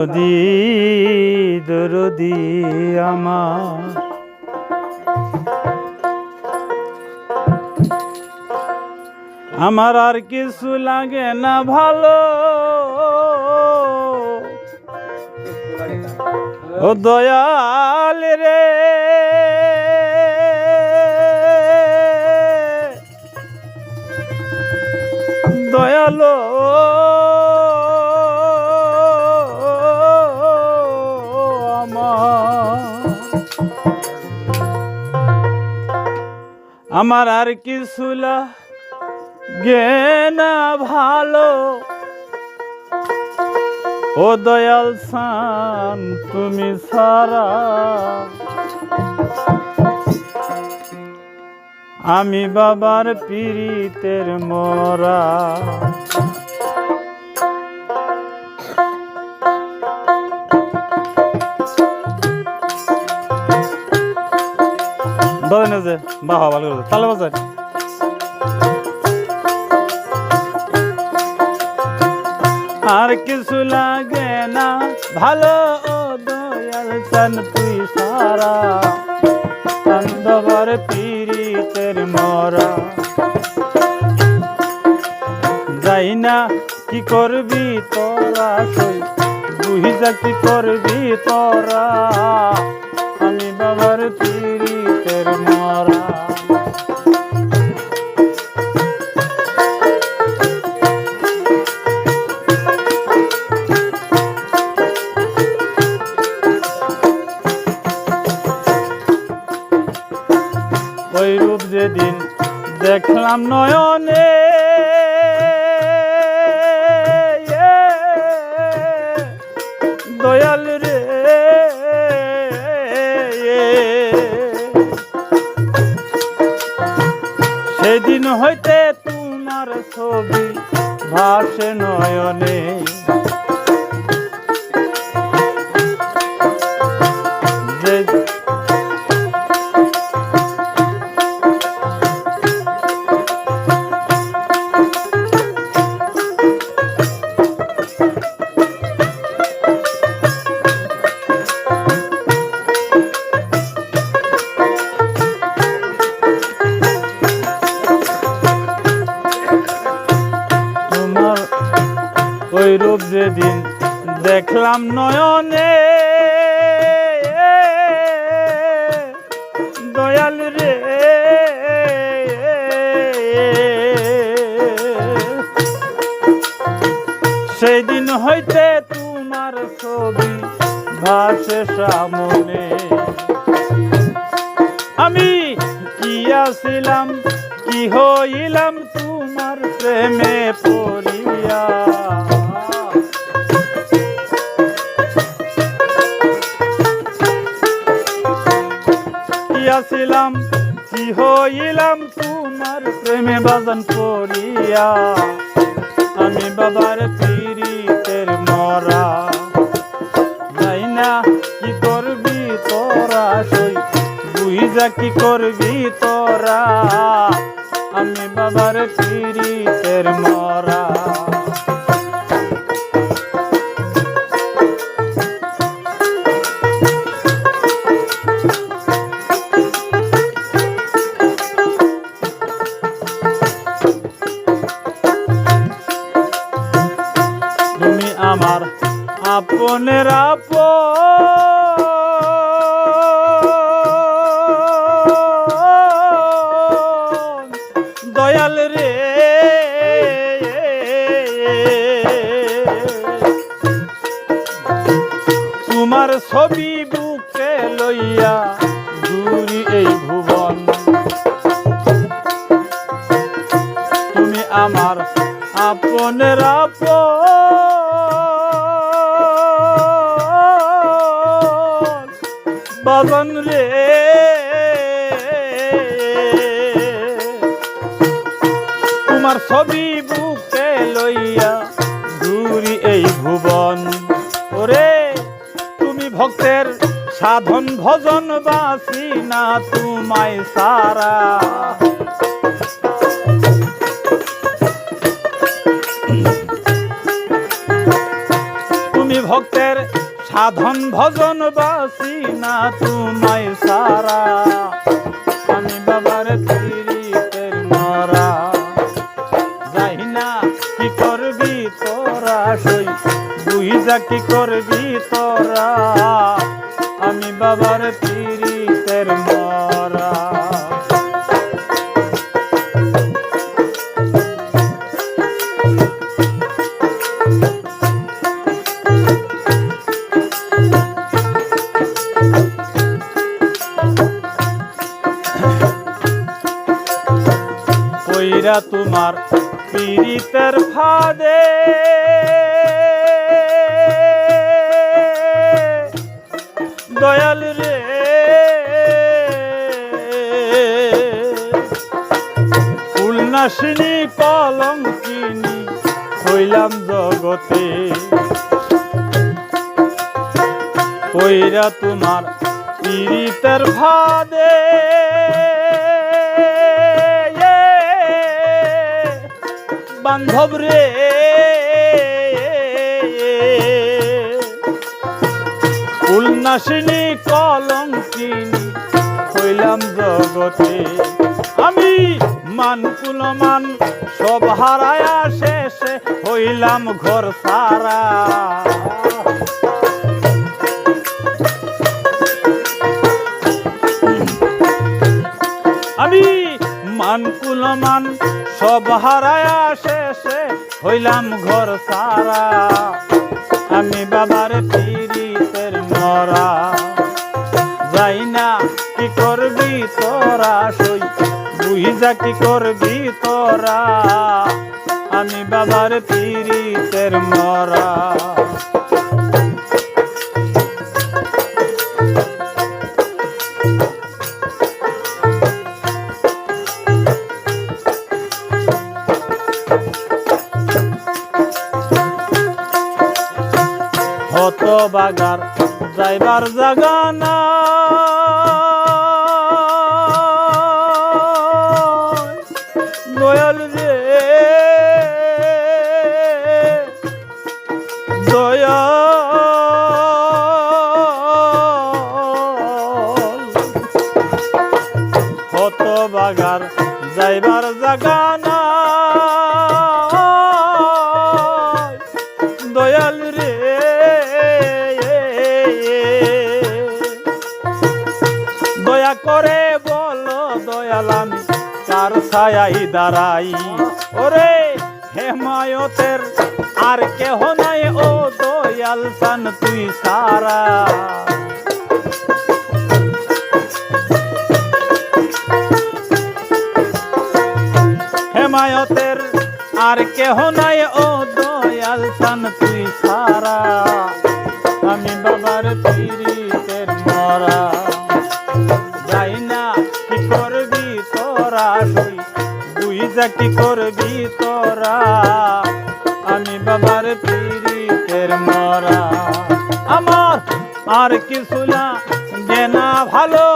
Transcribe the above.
দরদি দরদি আমার। আমার আর কিছু লাগে না ভালো। ও দয়াল রে। দয়ালো আমার আর কিছু গেনা ভালো। ও দয়াল সান তুমি সারা। আমি বাবার পীড়িতের মরা। বাজান যে বাহা ভালো করে তালে বাজান। আর কিছু লাগে না, ভালো ও দয়াল চান তুই সারা। কান্দবার পীড়িতের মরা। যাই না, কি করবি তোরা সই? বুঝা কি করবি তোরা। আমি বাবার পীড়িতের মরা ওই রূপ যেদিন দেখলাম নয়নে ছবি ভাসে নয়নে। দেখলাম নয়নে দয়াল রে। সেই দিন হইতে তোমার ছবি ভাসে সামনে। আমি কি আসিলাম, কি হইলাম তোমার প্রেমে পড়িয়া আসিলাম কি হইলাম তোমার প্রেমে বাজান পড়িয়া? আমি বাবার পীড়িতের মরা। যাই না, কি করবি তোরা সই? বুঝা কি করবি তোরা? আমি বাবার পীড়িতের মরা। আপনের আপন। দয়াল রে। তোমার ছবি বুকে লইয়া ঘুরি এই ভুবন। তুমি আমার আপনের আপন। বাবন রে। তোমার ছবি বুকে লইয়া ঘুরি এই ভুবন। ওরে, তুমি ভক্তের সাধন ভজন বাসি না তোমায় সারা। তুমি ভক্তের সাধন ভজন বাসি না তোমায় সারা। আমি বাবার মরা। যাই না কি করবি তোরা, সই বুঝা কি করবি তোরা। আমি বাবার তিরিতের মরা। কইরা তোমার পীড়িতের ফাদে। দয়াল রে। ফুলনাশিনী কলঙ্কিনী হইলাম জগতে। কইরা তোমার পীড়িতের ভাদে বান্ধব রে। ফুলনাশিনী কলঙ্কিনী হইলাম জগতে। আমি মান কুলমান, সব হারায়া শেষে হইলাম ঘর সারা। আমি মান কুলমান সব হারায়া শেষে হইলাম ঘর সারা। আমি বাবার পীড়িতের মরা। যাই না, কি করবি তোরা? সই বুঝা কি করবি তোরা? আমি বাবার পীড়িতের মরা। হত বাগার যাইবার জাগা না দয়াল রে দয়াল হত বাগার যাইবার জাগা কার ছায়াই দাঁড়াই। ওরে হেমায়তের আর কেহ নাই ও দয়াল সান তুই সারা। হেমায়তের আর কেহ নাই ও তোরা তুই বুঝা কি করবি তোরা? আমি বাবার পিরিতের মরা। আমার আর কিছু না জেনা ভালো